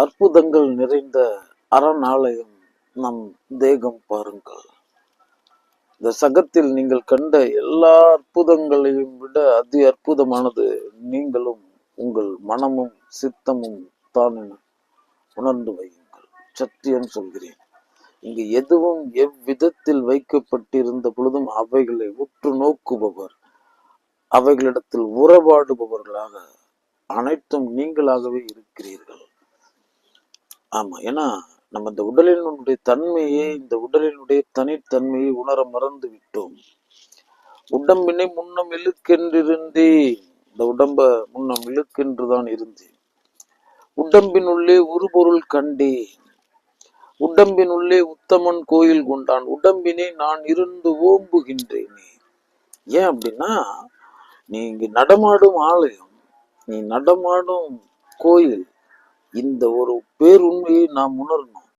அற்புதங்கள் நிறைந்த அரணாலயம் நம் தேகம் பாருங்கள். இந்த சகத்தில் நீங்கள் கண்ட எல்லா அற்புதங்களையும் விட அதி அற்புதமானது நீங்களும் உங்கள் மனமும் சித்தமும் தான் என உணர்ந்து வையுங்கள். சத்தியம் சொல்கிறேன். இங்கு எதுவும் எவ்விதத்தில் வைக்கப்பட்டிருந்த பொழுதும் அவைகளை உற்று நோக்குபவர் அவைகளிடத்தில் உறவாடுபவர்களாக அனைத்தும் நீங்களாகவே இருக்கிறீர்கள். ஆமா. ஏன்னா நம்ம இந்த உடலினுடைய தன்மையை இந்த உடலினுடைய தனித்தன்மையை உணர மறந்து விட்டோம் உடம்பினை முன்னம் இழுக்கென்றிருந்தேன் இந்த உடம்ப முன்னம் இழுக்கென்றுதான் இருந்தேன். உடம்பினுள்ளே உருபொருள் கண்டேன். உடம்பினுள்ளே உத்தமன் கோயில் கொண்டான். உடம்பினை நான் இருந்து ஓம்புகின்றேனே. ஏன் அப்படின்னா நீ இங்கு நடமாடும் ஆலயம் நீ நடமாடும் கோயில் இந்த ஒரு பேருண்மையை நாம் உணரணும்.